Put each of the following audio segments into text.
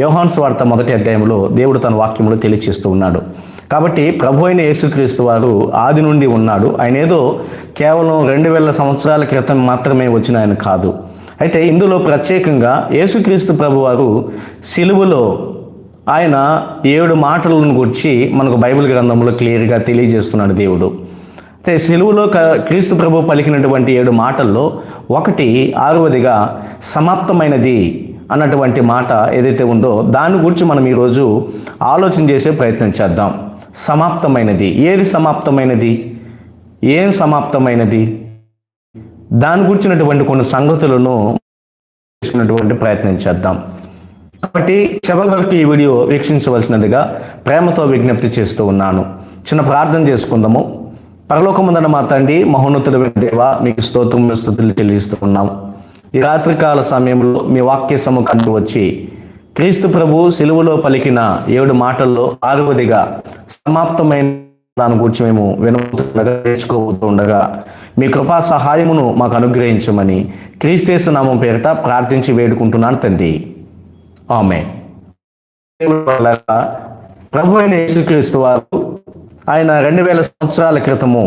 యోహాన్ వార్త మొదటి అధ్యాయంలో దేవుడు తన వాక్యంలో తెలియచేస్తూ ఉన్నాడు. కాబట్టి ప్రభు అయిన యేసుక్రీస్తు వారు ఆది నుండి ఉన్నాడు. ఆయన ఏదో కేవలం రెండు వేల సంవత్సరాల క్రితం మాత్రమే వచ్చిన ఆయన కాదు. అయితే ఇందులో ప్రత్యేకంగా యేసుక్రీస్తు ప్రభు వారు సిలువలో ఆయన ఏడు మాటలను గురించి మనకు బైబిల్ గ్రంథంలో క్లియర్గా తెలియజేస్తున్నాడు దేవుడు. అయితే సిలువలో క- క్రీస్తు ప్రభు పలికినటువంటి ఏడు మాటల్లో ఒకటి ఆరవదిగా సమాప్తమైనది అన్నటువంటి మాట ఏదైతే ఉందో దాని గురించి మనం ఈరోజు ఆలోచన చేసే ప్రయత్నం చేద్దాం. సమాప్తమైనది. ఏది సమాప్తమైనది? ఏం సమాప్తమైనది? దాని గురించినటువంటి కొన్ని సంగతులను చేసుకున్నటువంటి ప్రయత్నం చేద్దాం. కాబట్టి చివరి వరకు ఈ వీడియో వీక్షించవలసినదిగా ప్రేమతో విజ్ఞప్తి చేస్తూ ఉన్నాను. చిన్న ప్రార్థన చేసుకుందాము. పరలోకముందన మా తండ్రి మహోన్నతుడు దేవ మీకు స్తోత్రం స్థుతులు చెల్లిస్తూ ఉన్నాము. ఈ రాత్రికాల సమయంలో మీ వాక్య సముఖానికి వచ్చి క్రీస్తు ప్రభు సిలువలో పలికిన ఏడు మాటల్లో ఆరవదిగా సమాప్తమైన దాని గురించి మేము వినబోతుండగా నేర్చుకోబోతూ ఉండగా మీ కృపా సహాయమును మాకు అనుగ్రహించమని క్రీస్తేశ నామం పేరిట ప్రార్థించి వేడుకుంటున్నాను తండ్రి. ఆమె ప్రభు అయిన యేసుక్రీస్తు వారు ఆయన రెండు వేల సంవత్సరాల క్రితము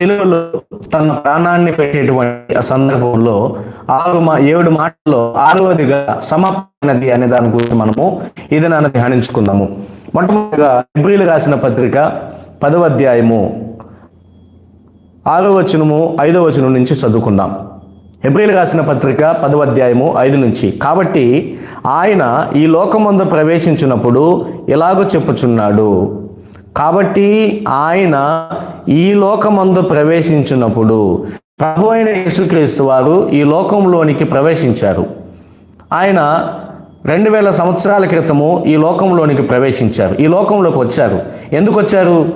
తెలుగులో తన ప్రాణాన్ని పెట్టేటువంటి ఆ సందర్భంలో ఆరు మా ఏడు మాటల్లో ఆరవదిగా సమాప్తమైనది అనే దాని గురించి మనము ఇది నన్ను ధ్యానించుకుందాము. మొట్టమొదటిగా ఫిబ్రిలు రాసిన పత్రిక పదవ అధ్యాయము ఆరో వచనము ఐదో వచనం నుంచి చదువుకుందాం. ఎబ్రిల్ రాసిన పత్రిక పదవ అధ్యాయము ఐదు నుంచి. కాబట్టి ఆయన ఈ లోకమందు ప్రవేశించినప్పుడు ఇలాగో చెప్పుచున్నాడు. కాబట్టి ఆయన ఈ లోకమందు ప్రవేశించినప్పుడు ప్రభు అయిన యేసుక్రీస్తు వారు ఈ లోకంలోనికి ప్రవేశించారు. ఆయన రెండు వేల సంవత్సరాల క్రితము ఈ లోకంలోనికి ప్రవేశించారు. ఈ లోకంలోకి వచ్చారు. ఎందుకు వచ్చారు?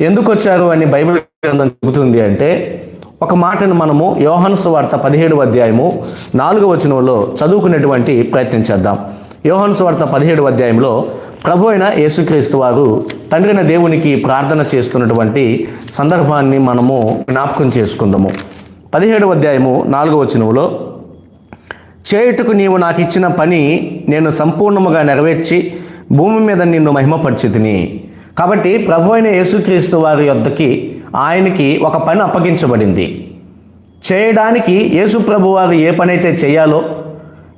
ఎందుకు వచ్చారు అని బైబిల్ గ్రంథం చెబుతుంది అంటే ఒక మాటను మనము యోహన్స్ వార్త పదిహేడు అధ్యాయము నాలుగో వచనంలో చదువుకునేటువంటి ప్రయత్నం చేద్దాం. యోహన్స్ వార్త పదిహేడు అధ్యాయంలో ప్రభు అయిన యేసుక్రీస్తు వారు తండ్రిన దేవునికి ప్రార్థన చేస్తున్నటువంటి సందర్భాన్ని మనము జ్ఞాపకం చేసుకుందాము. పదిహేడు అధ్యాయము నాలుగవ వచనంలో చేయుటకు నీవు నాకు ఇచ్చిన పని నేను సంపూర్ణముగా నెరవేర్చి భూమి మీద నిన్ను మహిమపరిచితిని. కాబట్టి ప్రభు అయిన యేసుక్రీస్తు వారి యొద్దకి ఆయనకి ఒక పని అప్పగించబడింది. చేయడానికి యేసు ప్రభు వారు ఏ పనైతే చేయాలో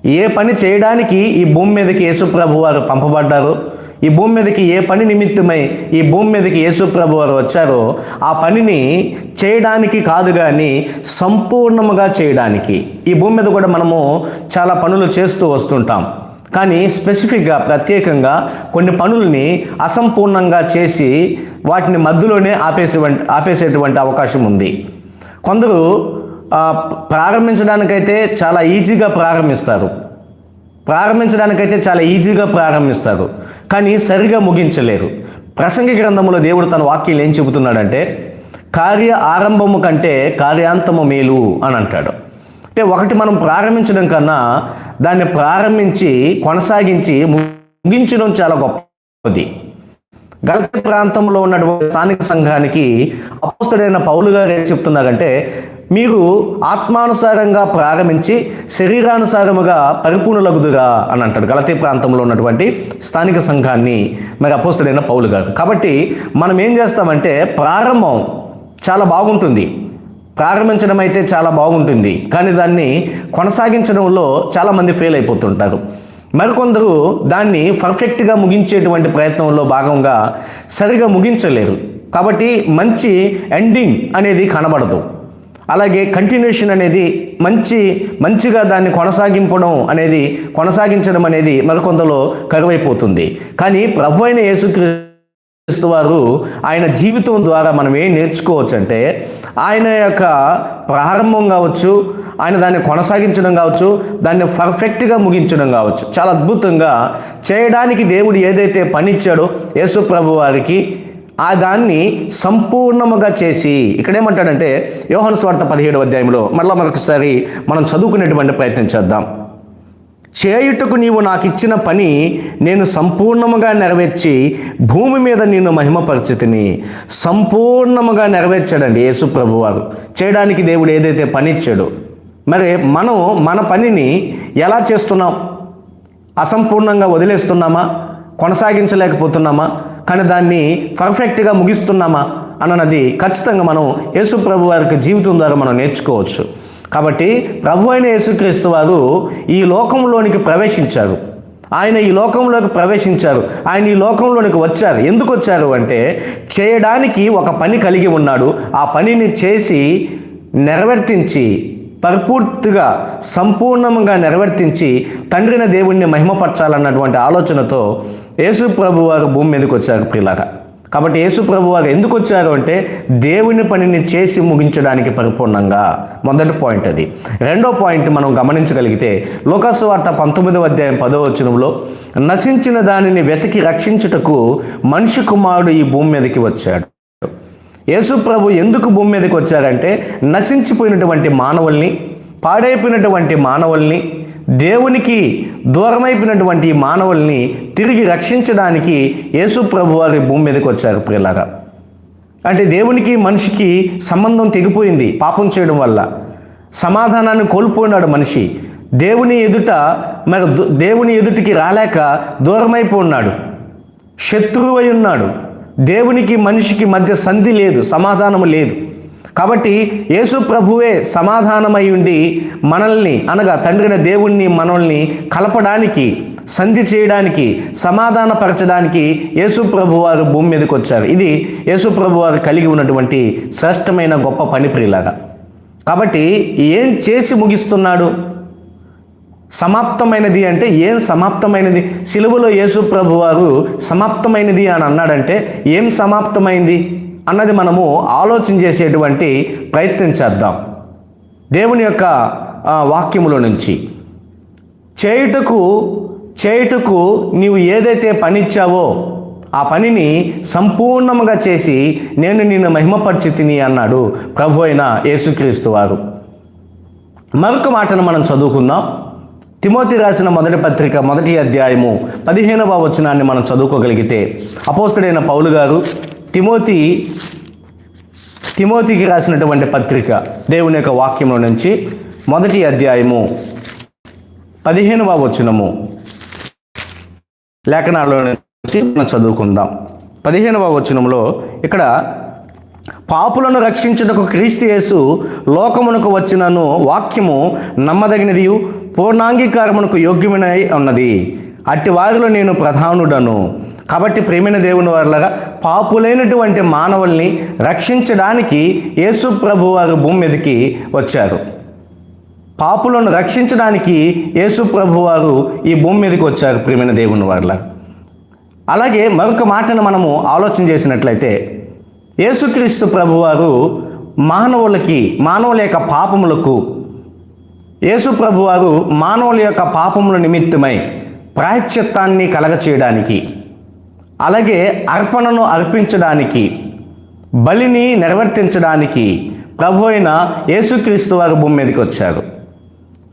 ఏ పని చేయడానికి ఈ భూమి మీదకి యేసుప్రభు వారు పంపబడ్డారు? ఈ భూమి మీదకి ఏ పని నిమిత్తమై ఈ భూమి మీదకి యేసుప్రభు వారు వచ్చారో ఆ పనిని చేయడానికి కాదు కానీ సంపూర్ణముగా చేయడానికి. ఈ భూమి మీద కూడా మనము చాలా పనులు చేస్తూ వస్తుంటాం. కానీ స్పెసిఫిక్గా ప్రత్యేకంగా కొన్ని పనుల్ని అసంపూర్ణంగా చేసి వాటిని మధ్యలోనే ఆపేసే ఆపేసేటువంటి అవకాశం ఉంది. కొందరు ప్రారంభించడానికైతే చాలా ఈజీగా ప్రారంభిస్తారు. ప్రారంభించడానికైతే చాలా ఈజీగా ప్రారంభిస్తారు. కానీ సరిగా ముగించలేరు. ప్రసంగి గ్రంథంలో దేవుడు తన వాక్యం ఏం చెబుతున్నాడంటే కార్య ఆరంభము కంటే కార్యాంతము మేలు అని అంటాడు. అంటే ఒకటి మనం ప్రారంభించడం కన్నా దాన్ని ప్రారంభించి కొనసాగించి ముగించడం చాలా గొప్పది. గల్త ప్రాంతంలో ఉన్నటువంటి స్థానిక సంఘానికి అపోస్తుడైన పౌలు గారు ఏం చెప్తున్నారంటే మీరు ఆత్మానుసారంగా ప్రారంభించి శరీరానుసారముగా పరిపూర్ణలగుదురా అని అంటాడు. గలతీ ప్రాంతంలో ఉన్నటువంటి స్థానిక సంఘాన్ని మరి అపోస్తుడైన పౌలు గారు. కాబట్టి మనం ఏం చేస్తామంటే ప్రారంభం చాలా బాగుంటుంది. ప్రారంభించడం అయితే చాలా బాగుంటుంది. కానీ దాన్ని కొనసాగించడంలో చాలామంది ఫెయిల్ అయిపోతుంటారు. మరికొందరు దాన్ని పర్ఫెక్ట్గా ముగించేటువంటి ప్రయత్నంలో భాగంగా సరిగా ముగించలేరు. కాబట్టి మంచి ఎండింగ్ అనేది కనబడదు. అలాగే కంటిన్యూషన్ అనేది మంచి మంచిగా దాన్ని కొనసాగింపడం అనేది కొనసాగించడం అనేది మరికొందలో కరువైపోతుంది. కానీ ప్రభు అయిన యేసుక్రీస్తు క్రీస్తు వారు ఆయన జీవితం ద్వారా మనం ఏం నేర్చుకోవచ్చు అంటే ఆయన యొక్క ప్రారంభం కావచ్చు ఆయన దాన్ని కొనసాగించడం కావచ్చు దాన్ని పర్ఫెక్ట్గా ముగించడం కావచ్చు. చాలా అద్భుతంగా చేయడానికి దేవుడు ఏదైతే పనిచ్చాడో యేసు ప్రభు వారికి ఆ దాన్ని సంపూర్ణముగా చేసి ఇక్కడేమంటాడంటే యోహన్ స్వార్థ పదిహేడు అధ్యాయంలో మళ్ళీ మరొకసారి మనం చదువుకునేటువంటి ప్రయత్నం చేద్దాం. చేయుటకు నీవు నాకు ఇచ్చిన పని నేను సంపూర్ణముగా నెరవేర్చి భూమి మీద నిన్ను మహిమపరిచితిని. సంపూర్ణముగా నెరవేర్చాడండి యేసు ప్రభువారు. చేయడానికి దేవుడు ఏదైతే పనిచ్చాడో. మరి మనం మన పనిని ఎలా చేస్తున్నాం? అసంపూర్ణంగా వదిలేస్తున్నామా? కొనసాగించలేకపోతున్నామా? కానీ దాన్ని పర్ఫెక్ట్గా ముగిస్తున్నామా అన్నది ఖచ్చితంగా మనం యేసు ప్రభు వారికి జీవితం ద్వారా మనం నేర్చుకోవచ్చు. కాబట్టి ప్రభు అయిన యేసుక్రీస్తు వారు ఈ లోకంలోనికి ప్రవేశించారు. ఆయన ఈ లోకంలోకి ప్రవేశించారు. ఆయన ఈ లోకంలోనికి వచ్చారు. ఎందుకు వచ్చారు అంటే చేయడానికి ఒక పని కలిగి ఉన్నాడు. ఆ పనిని చేసి నెరవేర్తించి పరిపూర్తిగా సంపూర్ణంగా నెరవేర్తించి తండ్రిన దేవుణ్ణి మహిమపరచాలన్నటువంటి ఆలోచనతో యేసు ప్రభు వారు భూమి మీదకి వచ్చారు ప్రిలారా కాబట్టి యేసు ప్రభు వారు ఎందుకు వచ్చారు అంటే దేవుని పనిని చేసి ముగించడానికి పరిపూర్ణంగా. మొదటి పాయింట్ అది. రెండో పాయింట్ మనం గమనించగలిగితే లోకసు వార్త పంతొమ్మిదవ అధ్యాయం పదో వచనంలో నశించిన దానిని వెతికి రక్షించుటకు మనిషి కుమారుడు ఈ భూమి మీదకి వచ్చాడు. యేసు ప్రభు ఎందుకు భూమి మీదకి వచ్చారంటే నశించిపోయినటువంటి మానవుల్ని పాడైపోయినటువంటి మానవుల్ని దేవునికి దూరమైపోయినటువంటి మానవుల్ని తిరిగి రక్షించడానికి యేసు ప్రభు వారి భూమి మీదకి వచ్చారు ప్రియులారా. అంటే దేవునికి మనిషికి సంబంధం తెగిపోయింది పాపం చేయడం వల్ల. సమాధానాన్ని కోల్పోయినాడు మనిషి. దేవుని ఎదుట మరి దేవుని ఎదుటికి రాలేక దూరమైపో ఉన్నాడు. శత్రువై ఉన్నాడు. దేవునికి మనిషికి మధ్య సంధి లేదు సమాధానం లేదు. కాబట్టి యేసు ప్రభువే సమాధానమై ఉండి మనల్ని అనగా తండ్రిన దేవుణ్ణి మనల్ని కలపడానికి సంధి చేయడానికి సమాధానపరచడానికి యేసు వారు భూమి మీదకి వచ్చారు. ఇది యేసు ప్రభువారు కలిగి ఉన్నటువంటి శ్రేష్టమైన గొప్ప పని ప్రియులాగా కాబట్టి ఏం చేసి ముగిస్తున్నాడు? సమాప్తమైనది అంటే ఏం సమాప్తమైనది? సిలువలో యేసు ప్రభువారు సమాప్తమైనది అని అన్నాడంటే ఏం సమాప్తమైంది? అన్నది మనము ఆలోచన చేసేటువంటి ప్రయత్నం చేద్దాం. దేవుని యొక్క వాక్యములో నుంచి. చేయుటకు చేయుటకు నీవు ఏదైతే పనిచ్చావో ఆ పనిని సంపూర్ణముగా చేసి నేను నిన్ను మహిమపరిచి తిని అన్నాడు ప్రభు అయిన యేసుక్రీస్తు వారు. మరొక మాటను మనం చదువుకుందాం. తిమోతి రాసిన మొదటి పత్రిక మొదటి అధ్యాయము పదిహేనవ వచనాన్ని మనం చదువుకోగలిగితే అపోస్తుడైన పౌలు గారు తిమోతి తిమోతికి రాసినటువంటి పత్రిక దేవుని యొక్క వాక్యంలో నుంచి మొదటి అధ్యాయము పదిహేనవ వచనము లేఖనాల్లో నుంచి మనం చదువుకుందాం. పదిహేనవ వచనంలో ఇక్కడ పాపులను రక్షించుటకు క్రీస్తు యేసు లోకమునకు వచ్చినను వాక్యము నమ్మదగినది పూర్ణాంగీకారమునకు యోగ్యమైన ఉన్నది. అట్టి వారిలో నేను ప్రధానుడను. కాబట్టి ప్రేమైన దేవుని వారులాగా పాపులైనటువంటి మానవుల్ని రక్షించడానికి యేసు ప్రభు వారు భూమి మీదకి వచ్చారు. పాపులను రక్షించడానికి యేసు ప్రభు వారు ఈ భూమి మీదకి వచ్చారు ప్రేమైన దేవుని వారులా అలాగే మరొక మాటను మనము ఆలోచన చేసినట్లయితే యేసుక్రీస్తు ప్రభువారు మానవులకి మానవుల యొక్క పాపములకు యేసు ప్రభువారు మానవుల యొక్క పాపముల నిమిత్తమై ప్రాయశ్చిత్తాన్ని కలగచేయడానికి అలాగే అర్పణను అర్పించడానికి బలిని నిర్వర్తించడానికి ప్రభు అయిన యేసుక్రీస్తు వారు భూమి మీదకి వచ్చారు.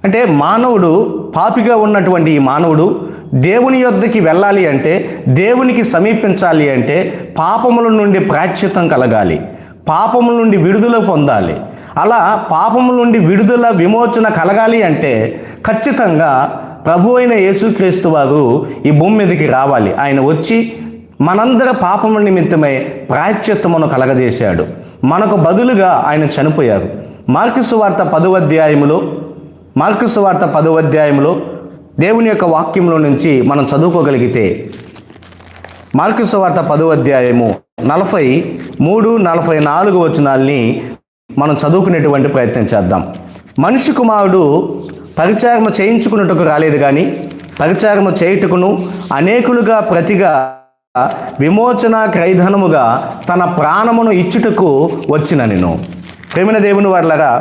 అంటే మానవుడు పాపిగా ఉన్నటువంటి ఈ మానవుడు దేవుని యొద్దకి వెళ్ళాలి అంటే దేవునికి సమీపించాలి అంటే పాపముల నుండి ప్రాచ్యతం కలగాలి పాపముల నుండి విడుదల పొందాలి. అలా పాపముల నుండి విడుదల విమోచన కలగాలి అంటే ఖచ్చితంగా ప్రభు అయిన యేసుక్రీస్తు వారు ఈ భూమి మీదకి రావాలి. ఆయన వచ్చి మనందరి పాపముల నిమిత్తమై ప్రాయశ్చిత్తమును కలగజేశాడు. మనకు బదులుగా ఆయన చనిపోయారు. మార్కిసు వార్త పదవ అధ్యాయములో మార్కుసు వార్త పదవ అధ్యాయంలో దేవుని యొక్క వాక్యంలో నుంచి మనం చదువుకోగలిగితే మార్కిసు వార్త పదవ అధ్యాయము నలభై మూడు నలభై నాలుగు వచనాల్ని మనం చదువుకునేటువంటి ప్రయత్నం చేద్దాం. మనిషి కుమారుడు పరిచారము చేయించుకున్నట్టుకు రాలేదు కానీ పరిచారము చేయుటకును అనేకులుగా ప్రతిగా విమోచన క్రైధనముగా తన ప్రాణమును ఇచ్చుటకు వచ్చిన నేను ప్రేమిన దేవుని వారిలాగా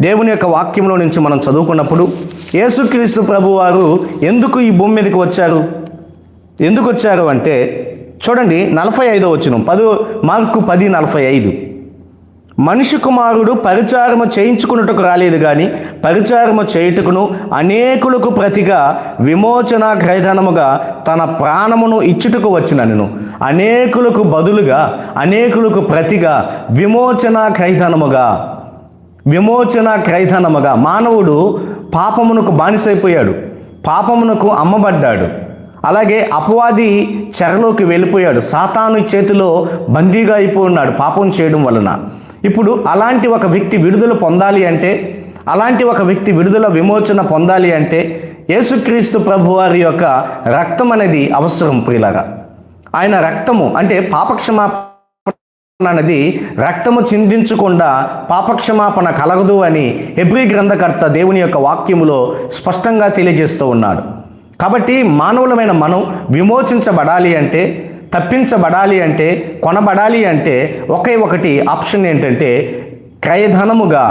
దేవుని యొక్క వాక్యంలో నుంచి మనం చదువుకున్నప్పుడు యేసుక్రీస్తు ప్రభు వారు ఎందుకు ఈ భూమి మీదకి వచ్చారు? ఎందుకు వచ్చారు అంటే చూడండి నలభై ఐదో వచ్చిన పదు మార్కు పది నలభై ఐదు. మనిషి కుమారుడు పరిచారము చేయించుకున్నట్టుకు రాలేదు కానీ పరిచారము చేయుటకును అనేకులకు ప్రతిగా విమోచన క్రైధనముగా తన ప్రాణమును ఇచ్చుటకు వచ్చిన నేను అనేకులకు బదులుగా అనేకులకు ప్రతిగా విమోచన క్రైధనముగా విమోచన క్రైధనముగా మానవుడు పాపమునకు బానిసైపోయాడు. పాపమునకు అమ్మబడ్డాడు. అలాగే అపవాది చెరలోకి వెళ్ళిపోయాడు. సాతాను చేతిలో బందీగా అయిపోయి ఉన్నాడు. పాపం చేయడం వలన. ఇప్పుడు అలాంటి ఒక వ్యక్తి విడుదల పొందాలి అంటే అలాంటి ఒక వ్యక్తి విడుదల విమోచన పొందాలి అంటే యేసుక్రీస్తు ప్రభువారి యొక్క రక్తం అనేది అవసరం ప్రియులగా ఆయన రక్తము అంటే పాపక్షమాపణ అనేది రక్తము చిందించకుండా పాపక్షమాపణ కలగదు అని హెబ్రి గ్రంథకర్త దేవుని యొక్క వాక్యములో స్పష్టంగా తెలియజేస్తూ ఉన్నాడు. కాబట్టి మానవులమైన మనం విమోచించబడాలి అంటే తప్పించబడాలి అంటే కొనబడాలి అంటే ఒకే ఒకటి ఆప్షన్ ఏంటంటే క్రయధనముగా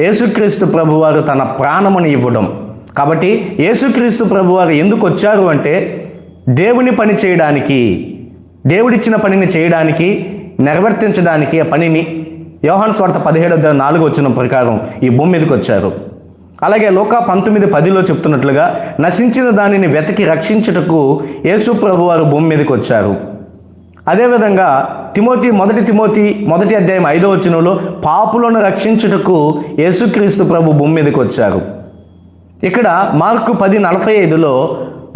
యేసుక్రీస్తు ప్రభువారు తన ప్రాణముని ఇవ్వడం. కాబట్టి యేసుక్రీస్తు ప్రభువారు ఎందుకు వచ్చారు అంటే దేవుని పని చేయడానికి దేవుడిచ్చిన పనిని చేయడానికి నెరవేర్తించడానికి ఆ పనిని యోహాన్ స్వార్థ పదిహేడు నాలుగు వచ్చిన ప్రకారం ఈ భూమి మీదకి వచ్చారు. అలాగే లోకా పంతొమ్మిది పదిలో చెప్తున్నట్లుగా నశించిన దానిని వెతికి రక్షించుటకు యేసు ప్రభు వారు భూమి మీదకి వచ్చారు. అదేవిధంగా తిమోతి మొదటి తిమోతి మొదటి అధ్యాయం ఐదో వచనంలో పాపులను రక్షించుటకు యేసుక్రీస్తు ప్రభు భూమి మీదకి వచ్చారు. ఇక్కడ మార్కు పది నలభై ఐదులో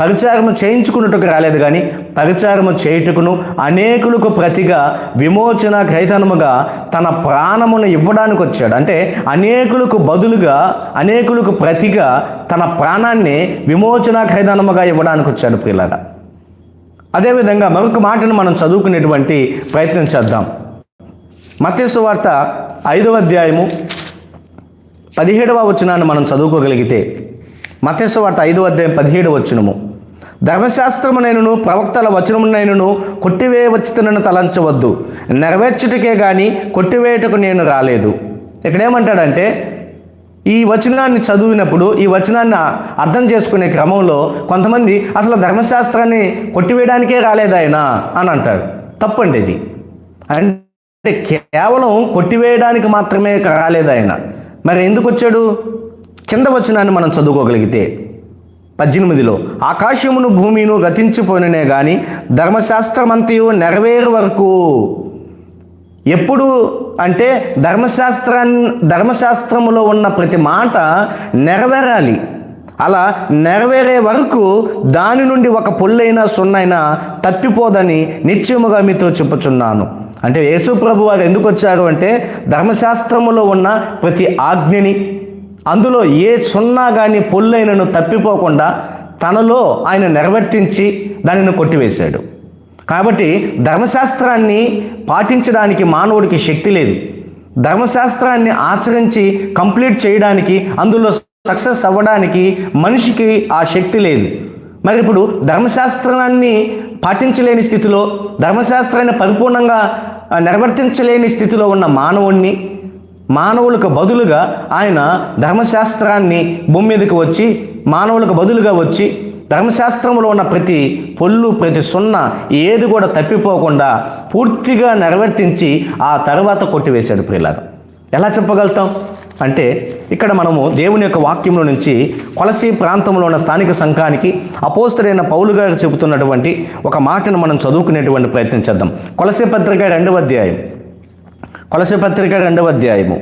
పరిచారము చేయించుకున్నట్టుకు రాలేదు కానీ పరిచారము చేయుటకును అనేకులకు ప్రతిగా విమోచన క్రైతనముగా తన ప్రాణమును ఇవ్వడానికి వచ్చాడు. అంటే అనేకులకు బదులుగా అనేకులకు ప్రతిగా తన ప్రాణాన్ని విమోచన ఖైదానముగా ఇవ్వడానికి వచ్చాడు ప్రియులారా. అదేవిధంగా మరొక మాటను మనం చదువుకునేటువంటి ప్రయత్నం చేద్దాం. మత్స్సు వార్త ఐదవ అధ్యాయము పదిహేడవ వచనాన్ని మనం చదువుకోగలిగితే మత్స్సు వార్త ఐదవ అధ్యాయం పదిహేడవ వచనము. ధర్మశాస్త్రమునైనను ప్రవక్తల వచనమునైనను కొట్టివేయవచ్చునని తలంచవద్దు. నెరవేర్చుటకే కానీ కొట్టివేయటకు నేను రాలేదు. ఇక్కడేమంటాడంటే ఈ వచనాన్ని చదివినప్పుడు ఈ వచనాన్ని అర్థం చేసుకునే క్రమంలో కొంతమంది అసలు ధర్మశాస్త్రాన్ని కొట్టివేయడానికే రాలేదాయనా అని అంటారు. తప్పండి ఇది. అంటే కేవలం కొట్టివేయడానికి మాత్రమే రాలేదాయన మరి ఎందుకు వచ్చాడు? కింద వచనాన్ని మనం చదువుకోగలిగితే. పద్దెనిమిదిలో ఆకాశమును భూమిను గతించిపోయిననే కానీ ధర్మశాస్త్రమంతయు నెరవేరు వరకు ఎప్పుడు? అంటే ధర్మశాస్త్రాన్ని ధర్మశాస్త్రములో ఉన్న ప్రతి మాట నెరవేరాలి. అలా నెరవేరే వరకు దాని నుండి ఒక పొల్లైనా సున్నైనా తప్పిపోదని నిశ్చయముగా మీతో చెప్పుచున్నాను. అంటే యేసు ప్రభు వారు ఎందుకు వచ్చారు అంటే ధర్మశాస్త్రములో ఉన్న ప్రతి ఆజ్ఞని అందులో ఏ సున్నా కానీ పొల్లైనను తప్పిపోకుండా తనలో ఆయన నెరవేర్తించి దానిని కొట్టివేశాడు. కాబట్టి ధర్మశాస్త్రాన్ని పాటించడానికి మానవుడికి శక్తి లేదు. ధర్మశాస్త్రాన్ని ఆచరించి కంప్లీట్ చేయడానికి అందులో సక్సెస్ అవ్వడానికి మనిషికి ఆ శక్తి లేదు. మరి ఇప్పుడు ధర్మశాస్త్రాన్ని పాటించలేని స్థితిలో ధర్మశాస్త్రాన్ని పరిపూర్ణంగా నిర్వర్తించలేని స్థితిలో ఉన్న మానవుణ్ణి మానవులకు బదులుగా ఆయన ధర్మశాస్త్రాన్ని భూమి మీదకి వచ్చి మానవులకు బదులుగా వచ్చి ధర్మశాస్త్రంలో ఉన్న ప్రతి పొల్లు ప్రతి సున్న ఏది కూడా తప్పిపోకుండా పూర్తిగా నెరవేర్తించి ఆ తర్వాత కొట్టివేశాడు ప్రియులారా ఎలా చెప్పగలుగుతాం? అంటే ఇక్కడ మనము దేవుని యొక్క వాక్యంలో నుంచి కొలసి ప్రాంతంలో ఉన్న స్థానిక సంఘానికి అపోస్తుడైన పౌలు గారు చెబుతున్నటువంటి ఒక మాటను మనం చదువుకునేటువంటి ప్రయత్నం చేద్దాం. కొలసి పత్రిక రెండవ అధ్యాయం. కొలసపత్రిక రెండవ అధ్యాయము.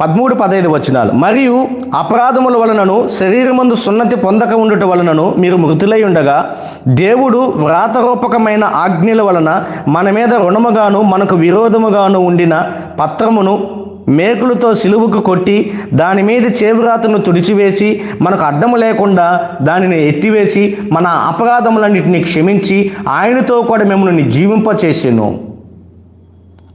పదమూడు పదహైదు వచనాలు. మరియు అపరాధముల వలనను శరీరమందు సున్నతి పొందక ఉండుట వలనను మీరు మృతులై ఉండగా దేవుడు వ్రాతరూపకమైన ఆజ్ఞల వలన మన మీద రుణముగాను మనకు విరోధముగాను ఉండిన పత్రమును మేకులతో సిలువుకు కొట్టి దాని మీద చేవ్రాతను తుడిచివేసి మనకు అడ్డము లేకుండా దానిని ఎత్తివేసి మన అపరాధములన్నిటిని క్షమించి ఆయనతో కూడా మిమ్మల్ని జీవింపచేసాను.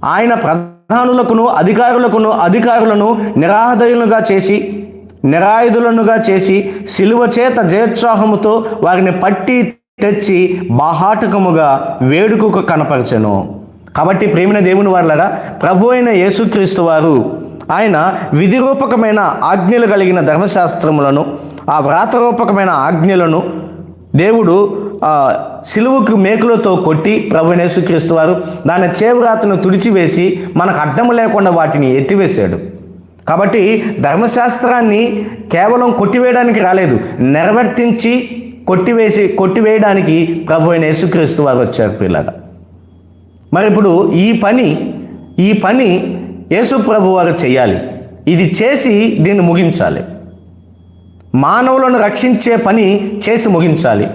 ఆయన ప్రధానులకును అధికారులకును అధికారులను నిరాహదయులుగా చేసి నిరాయుధులనుగా చేసి సిలువ చేత జయోత్సాహముతో వారిని పట్టి తెచ్చి బాహాటకముగా వేడుకకు కనపరచెను. కాబట్టి ప్రేమిన దేవుని వాళ్ళగా ప్రభు అయిన యేసుక్రీస్తు వారు ఆయన విధిరూపకమైన ఆజ్ఞలు కలిగిన ధర్మశాస్త్రములను ఆ వ్రాతరూపకమైన ఆజ్ఞలను దేవుడు సిలువుకు మేకులతో కొట్టి ప్రభు యేసుక్రీస్తు వారు దాని చేవ్రాతను తుడిచివేసి మనకు అడ్డం లేకుండా వాటిని ఎత్తివేశాడు. కాబట్టి ధర్మశాస్త్రాన్ని కేవలం కొట్టివేయడానికి రాలేదు నెరవేర్తించి కొట్టివేసి కొట్టివేయడానికి ప్రభు అయిన యేసుక్రీస్తు వారు వచ్చారు పిల్లగా మరి ఇప్పుడు ఈ పని ఈ పని యేసుప్రభు వారు చేయాలి. ఇది చేసి దీన్ని ముగించాలి. మానవులను రక్షించే పని చేసి ముగించాలి.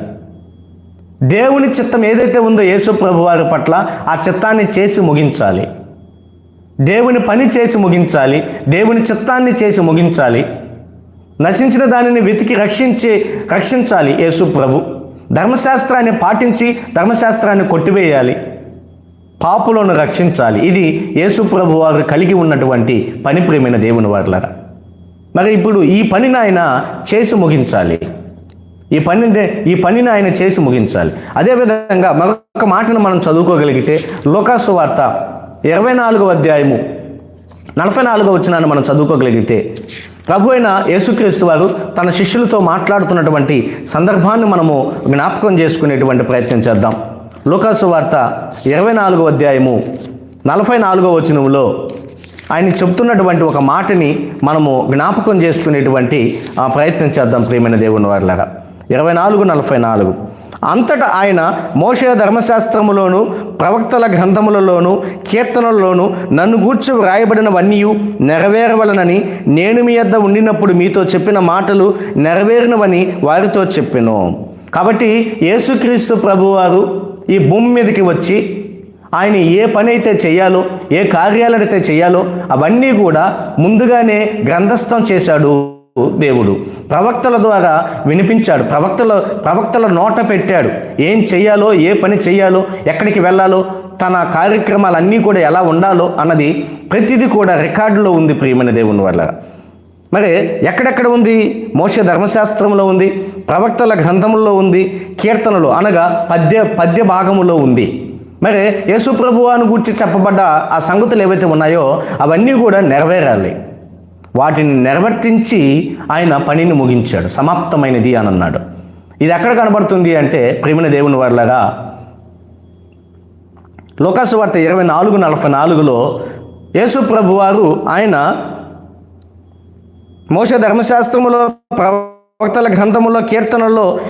దేవుని చిత్తం ఏదైతే ఉందో యేసుప్రభు వారి పట్ల ఆ చిత్తాన్ని చేసి ముగించాలి. దేవుని పని చేసి ముగించాలి. దేవుని చిత్తాన్ని చేసి ముగించాలి. నశించిన దానిని వెతికి రక్షించి రక్షించాలి యేసు ప్రభు. ధర్మశాస్త్రాన్ని పాటించి ధర్మశాస్త్రాన్ని కొట్టివేయాలి. పాపులను రక్షించాలి. ఇది యేసుప్రభు వారు కలిగి ఉన్నటువంటి పని ప్రేమైన దేవుని వారులరా మరి ఇప్పుడు ఈ పనిని ఆయన చేసి ముగించాలి. ఈ పని ఈ పనిని ఆయన చేసి ముగించాలి. అదేవిధంగా మరొక మాటను మనం చదువుకోగలిగితే లోకాసు వార్త ఇరవై నాలుగో అధ్యాయము నలభై నాలుగో వచ్చినాన్ని మనం చదువుకోగలిగితే ప్రభు అయిన యేసుక్రీస్తు వారు తన శిష్యులతో మాట్లాడుతున్నటువంటి సందర్భాన్ని మనము జ్ఞాపకం చేసుకునేటువంటి ప్రయత్నం చేద్దాం. లోకాసు వార్త ఇరవై నాలుగో అధ్యాయము నలభై నాలుగో వచనంలో ఆయన చెప్తున్నటువంటి ఒక మాటని మనము జ్ఞాపకం చేసుకునేటువంటి ఆ ప్రయత్నం చేద్దాం ప్రియమైన దేవుని వారిలాగా. ఇరవై నాలుగు నలభై నాలుగు అంతటా ఆయన మోషే ధర్మశాస్త్రములోను ప్రవక్తల గ్రంథములలోను కీర్తనలలోను నన్ను గూర్చి వ్రాయబడినవన్నీ నెరవేరవలనని నేను మీ యొద్ద ఉండినప్పుడు మీతో చెప్పిన మాటలు నెరవేరినవని వారితో చెప్పాను. కాబట్టి యేసుక్రీస్తు ప్రభువారు ఈ భూమి మీదకి వచ్చి ఆయన ఏ పని అయితే చేయాలో ఏ కార్యాలైతే చేయాలో అవన్నీ కూడా ముందుగానే గ్రంథస్థం చేశాడు దేవుడు. ప్రవక్తల ద్వారా వినిపించాడు. ప్రవక్తల ప్రవక్తల నోట పెట్టాడు. ఏం చెయ్యాలో ఏ పని చెయ్యాలో ఎక్కడికి వెళ్ళాలో తన కార్యక్రమాలన్నీ కూడా ఎలా ఉండాలో అన్నది ప్రతిదీ కూడా రికార్డులో ఉంది ప్రియమైన దేవుని వల్ల మరి ఎక్కడెక్కడ ఉంది? మోక్ష ధర్మశాస్త్రంలో ఉంది ప్రవక్తల గ్రంథముల్లో ఉంది కీర్తనలు అనగా పద్య పద్య భాగములో ఉంది. మరి యేసుప్రభువాను గురించి చెప్పబడ్డ ఆ సంగతులు ఏవైతే ఉన్నాయో అవన్నీ కూడా నెరవేరాలి. వాటిని నెరవర్తించి ఆయన పనిని ముగించాడు సమాప్తమైనది అని అన్నాడు. ఇది ఎక్కడ కనబడుతుంది అంటే ప్రేమిన దేవుని వారిలాగా లోకాసు వార్త ఇరవై నాలుగు నలభై నాలుగులో యేసు ప్రభు వారు ఆయన మోస ధర్మశాస్త్రములో ప్రవక్తల గ్రంథములో కీర్తనల్లో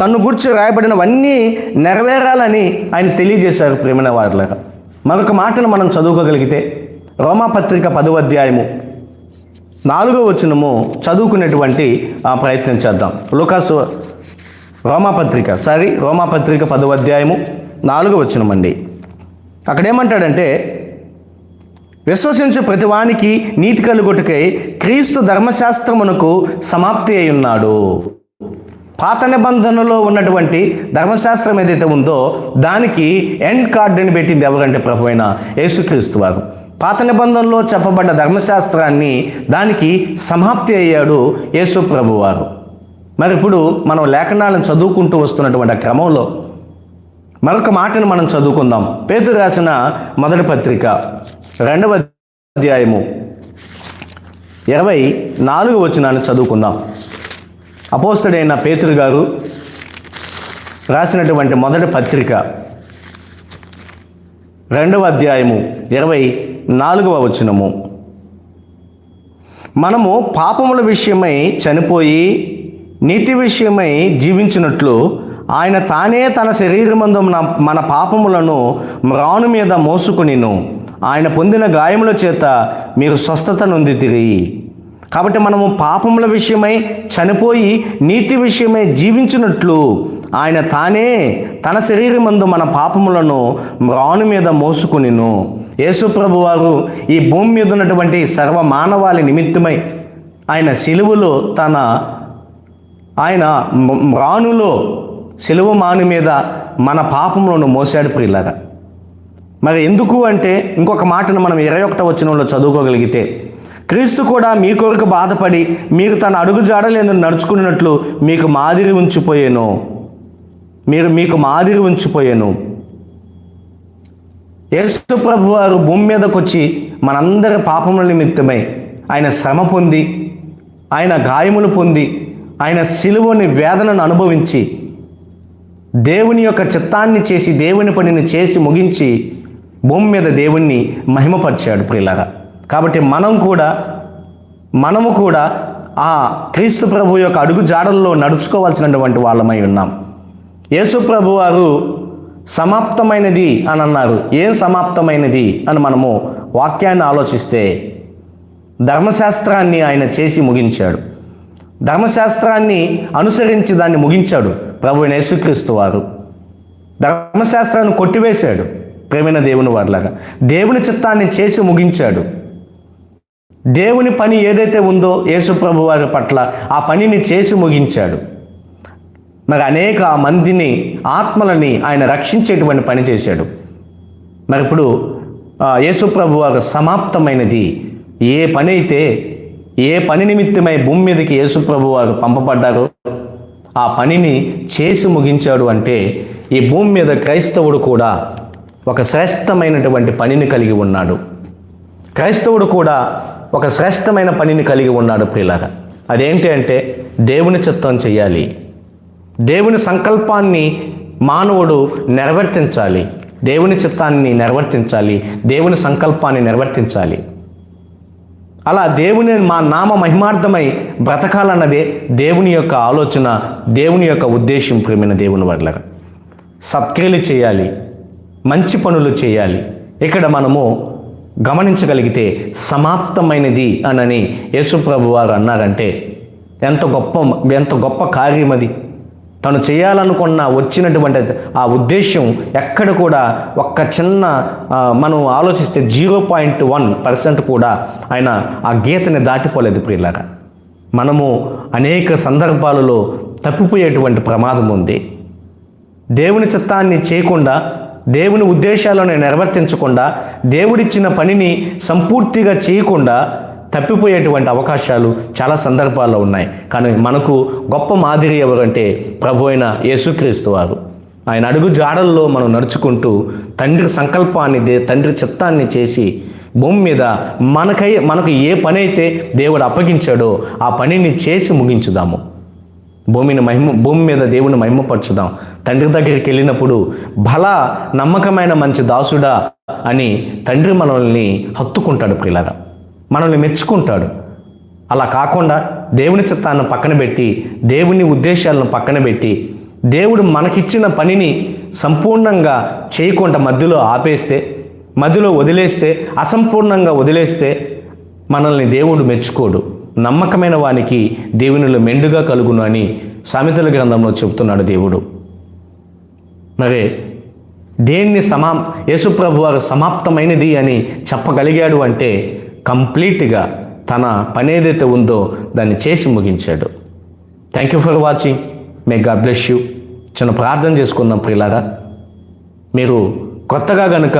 తను గుర్చి రాయబడినవన్నీ నెరవేరాలని ఆయన తెలియజేశారు ప్రేమిన వారిలాగా. మరొక మాటను మనం చదువుకోగలిగితే రోమాపత్రిక పదవ అధ్యాయము నాలుగో వచనము చదువుకునేటువంటి ప్రయత్నం చేద్దాం. లుకాసు రోమాపత్రిక సారీ రోమాపత్రిక పదవ అధ్యాయము నాలుగో వచనం అండి అక్కడ ఏమంటాడంటే విశ్వసించు ప్రతివానికి నీతి కలుగుటకై క్రీస్తు ధర్మశాస్త్రమునకు సమాప్తి అయి ఉన్నాడు పాత నిబంధనలో ఉన్నటువంటి ధర్మశాస్త్రం ఏదైతే ఉందో దానికి ఎండ్ కార్డుని పెట్టింది ఎవరంటే ప్రభు అయిన యేసుక్రీస్తు వారు. పాత నిబంధనలో చెప్పబడ్డ ధర్మశాస్త్రాన్ని దానికి సమాప్తి అయ్యాడు యేసు ప్రభు వారు. మరి ఇప్పుడు మనం లేఖనాలను చదువుకుంటూ వస్తున్నటువంటి క్రమంలో మరొక మాటను మనం చదువుకుందాం. పేతురు రాసిన మొదటి పత్రిక. రెండవ అధ్యాయము ఇరవై నాలుగు వచనాన్ని చదువుకుందాం. అపోస్తుడైన పేతురు గారు రాసినటువంటి మొదటి పత్రిక రెండవ అధ్యాయము ఇరవై నాలుగవ వచనము. మనము పాపముల విషయమై చనిపోయి నీతి విషయమై జీవించినట్లు ఆయన తానే తన శరీరమందు మన మన పాపములను మ్రాను మీద మోసుకునిను. ఆయన పొందిన గాయముల చేత మీరు స్వస్థత నొంది తిరిగి. కాబట్టి మనము పాపముల విషయమై చనిపోయి నీతి విషయమై జీవించినట్లు ఆయన తానే తన శరీరమందు మన పాపములను రాను మీద మోసుకునిను. యేసుప్రభు వారు ఈ భూమి మీద ఉన్నటువంటి సర్వ మానవాళి నిమిత్తమై ఆయన సిలువలో తన ఆయన రాణులో మ్రానులో సిలువ మాను మీద మన పాపములను మోసాడు ప్రియులారా. మరి ఎందుకు అంటే ఇంకొక మాటను మనం ఇరవై ఒకటో వచ్చినంలో చదువుకోగలిగితే క్రీస్తు కూడా మీ కొరకు బాధపడి మీరు తన అడుగు జాడలేదని నడుచుకున్నట్లు మీకు మాదిరి ఉంచిపోయాను. మీరు మీకు మాదిరి ఉంచిపోయాను. యేసు ప్రభు వారు భూమి మీదకి వచ్చి మనందరి పాపముల నిమిత్తమై ఆయన శ్రమ పొంది ఆయన గాయములు పొంది ఆయన సిలువని వేదనను అనుభవించి దేవుని యొక్క చిత్తాన్ని చేసి దేవుని పనిని చేసి ముగించి భూమి మీద దేవుణ్ణి మహిమపరిచాడు ప్రియులారా కాబట్టి మనం కూడా మనము కూడా ఆ క్రీస్తు ప్రభు యొక్క అడుగు జాడల్లో నడుచుకోవాల్సినటువంటి వాళ్ళమై ఉన్నాం. యేసు ప్రభు వారు సమాప్తమైనది అని అన్నారు. ఏం సమాప్తమైనది అని మనము వాక్యాన్ని ఆలోచిస్తే ధర్మశాస్త్రాన్ని ఆయన చేసి ముగించాడు. ధర్మశాస్త్రాన్ని అనుసరించి దాన్ని ముగించాడు ప్రభు యేసుక్రీస్తు వారు. ధర్మశాస్త్రాన్ని కొట్టివేశాడు. ప్రేమైన దేవుని వారిలాగా. దేవుని చిత్తాన్ని చేసి ముగించాడు. దేవుని పని ఏదైతే ఉందో యేసుప్రభు వారి పట్ల ఆ పనిని చేసి ముగించాడు. మరి అనేక మందిని ఆత్మలని ఆయన రక్షించేటువంటి పని చేశాడు. మరి ఇప్పుడు యేసుప్రభు వారు సమాప్తమైనది. ఏ పని అయితే ఏ పని నిమిత్తమై భూమి మీదకి యేసుప్రభు వారు పంపబడ్డారో ఆ పనిని చేసి ముగించాడు అంటే ఈ భూమి మీద క్రైస్తవుడు కూడా ఒక శ్రేష్టమైనటువంటి పనిని కలిగి ఉన్నాడు. క్రైస్తవుడు కూడా ఒక శ్రేష్టమైన పనిని కలిగి ఉన్నాడు ప్రియులారా. అదేంటి అంటే దేవుని చిత్తం చేయాలి. దేవుని సంకల్పాన్ని మానవుడు నెరవేర్తించాలి. దేవుని చిత్తాన్ని నెరవేర్తించాలి. దేవుని సంకల్పాన్ని నెరవేర్తించాలి. అలా దేవుని మా నామ మహిమార్థమై బ్రతకాలన్నదే దేవుని యొక్క ఆలోచన దేవుని యొక్క ఉద్దేశం ప్రేమైన దేవుని వర్లగా సత్క్రియలు చేయాలి. మంచి పనులు చేయాలి. ఇక్కడ మనము గమనించగలిగితే సమాప్తమైనది అనని యేసుప్రభు వారు అన్నారంటే ఎంత గొప్ప ఎంత గొప్ప కార్యం అది. తను చేయాలనుకున్న వచ్చినటువంటి ఆ ఉద్దేశం ఎక్కడ కూడా ఒక్క చిన్న మనం ఆలోచిస్తే జీరో పాయింట్ వన్ పర్సెంట్ కూడా ఆయన ఆ గీతని దాటిపోలేదు ప్రియులారా. మనము అనేక సందర్భాలలో తప్పిపోయేటువంటి ప్రమాదం ఉంది. దేవుని చిత్తాన్ని చేయకుండా దేవుని ఉద్దేశాలను నెరవేర్తించకుండా దేవుడిచ్చిన పనిని సంపూర్తిగా చేయకుండా తప్పిపోయేటువంటి అవకాశాలు చాలా సందర్భాల్లో ఉన్నాయి. కానీ మనకు గొప్ప మాదిరి ఎవరంటే ప్రభు అయిన యేసుక్రీస్తు వారు. ఆయన అడుగు జాడల్లో మనం నడుచుకుంటూ తండ్రి సంకల్పాన్ని దే తండ్రి చిత్తాన్ని చేసి భూమి మీద మనకై మనకు ఏ పని అయితే దేవుడు అప్పగించాడో ఆ పనిని చేసి ముగించుదాము. భూమిని మహిమ భూమి మీద దేవుని మహిమపరచుదాం. తండ్రి దగ్గరికి వెళ్ళినప్పుడు బల నమ్మకమైన మంచి దాసుడా అని తండ్రి మనల్ని హత్తుకుంటాడు పిల్లల మనల్ని మెచ్చుకుంటాడు. అలా కాకుండా దేవుని చిత్తాన్ని పక్కన పెట్టి దేవుని ఉద్దేశాలను పక్కన పెట్టి దేవుడు మనకిచ్చిన పనిని సంపూర్ణంగా చేయకుండా మధ్యలో ఆపేస్తే మధ్యలో వదిలేస్తే అసంపూర్ణంగా వదిలేస్తే మనల్ని దేవుడు మెచ్చుకోడు. నమ్మకమైన వానికి దేవునిలో మెండుగా కలుగును అని సామెతల గ్రంథంలో చెబుతున్నాడు దేవుడు. మరి దేన్ని సమా యేసుప్రభు వారు సమాప్తమైనది అని చెప్పగలిగాడు అంటే కంప్లీట్గా తన పని ఏదైతే ఉందో దాన్ని చేసి ముగించాడు. Thank you for watching may God bless you చిన్న ప్రార్థన చేసుకుందాం ప్రిలారా మీరు కొత్తగా గనుక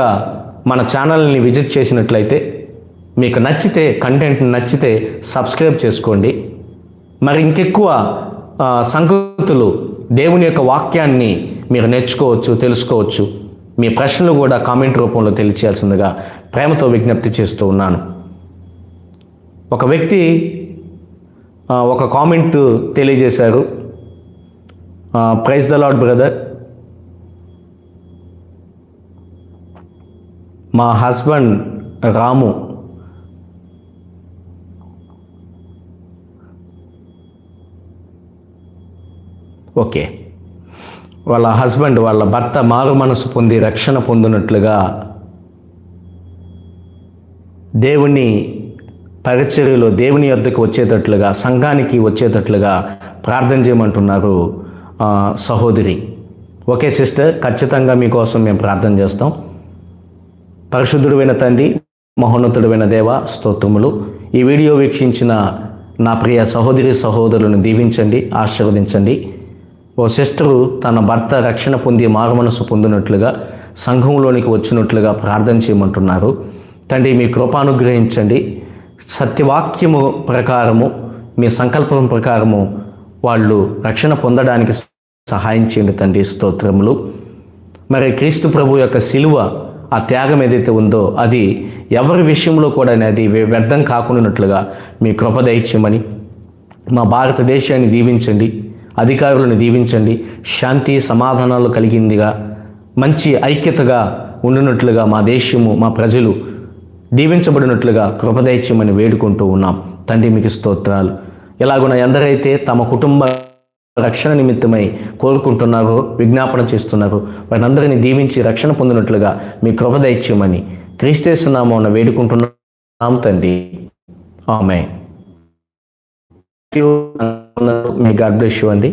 మన ఛానల్ని విజిట్ చేసినట్లయితే మీకు నచ్చితే కంటెంట్ నచ్చితే సబ్స్క్రైబ్ చేసుకోండి. మరి ఇంకెక్కువ ఆ, సంగతులు దేవుని యొక్క వాక్యాన్ని మీరు నేర్చుకోవచ్చు తెలుసుకోవచ్చు. మీ ప్రశ్నలు కూడా కామెంట్ రూపంలో తెలియచేయాల్సిందిగా ప్రేమతో విజ్ఞప్తి చేస్తూ ఉన్నాను. ఒక వ్యక్తి ఒక కామెంట్ తెలియజేశారు. ప్రైజ్ ద లాడ్ బ్రదర్ మా హస్బెండ్ రాము ఓకే. వాళ్ళ హస్బెండ్ వాళ్ళ భర్త మారు మనసు పొంది రక్షణ పొందినట్లుగా దేవుని పరిచర్యలో దేవుని యొద్దకు వచ్చేటట్లుగా సంఘానికి వచ్చేటట్లుగా ప్రార్థన చేయమంటున్నారు సహోదరి. ఓకే సిస్టర్ ఖచ్చితంగా మీకోసం మేము ప్రార్థన చేస్తాం. పరిశుద్ధుడైన తండ్రి మహోన్నతుడైన దేవ స్తోత్రములు. ఈ వీడియో వీక్షించిన నా ప్రియ సహోదరి సహోదరులను దీవించండి ఆశీర్వదించండి. ఓ సిస్టరు తన భర్త రక్షణ పొంది మారుమనసు పొందినట్లుగా సంఘంలోనికి వచ్చినట్లుగా ప్రార్థన చేయమంటున్నారు. తండ్రి మీ కృపానుగ్రహించండి సత్యవాక్యము ప్రకారము మీ సంకల్పం ప్రకారము వాళ్ళు రక్షణ పొందడానికి సహాయం చేయండి తండ్రి స్తోత్రములు. మరి క్రీస్తు ప్రభు యొక్క సిలువ ఆ త్యాగం ఏదైతే ఉందో అది ఎవరి విషయంలో కూడా అది వ్యర్థం కాకుండా మీ కృప దయచేయమని మా భారతదేశాన్ని దీవించండి. అధికారులను దీవించండి. శాంతి సమాధానాలు కలిగిందిగా. మంచి ఐక్యతగా ఉండినట్లుగా మా దేశము మా ప్రజలు దీవించబడినట్లుగా కృపదైత్యమని వేడుకుంటూ ఉన్నాం. తండ్రి మీకు స్తోత్రాలు. ఎలాగున ఎందరైతే తమ కుటుంబ రక్షణ నిమిత్తమై కోరుకుంటున్నారో విజ్ఞాపన చేస్తున్నారో వారందరినీ దీవించి రక్షణ పొందినట్లుగా మీ కృపదైత్యమని క్రీస్తేస్తున్నామో వేడుకుంటున్నాం తండ్రి. ఆమె మీ గాడ్ బ్లెస్ యూ అండి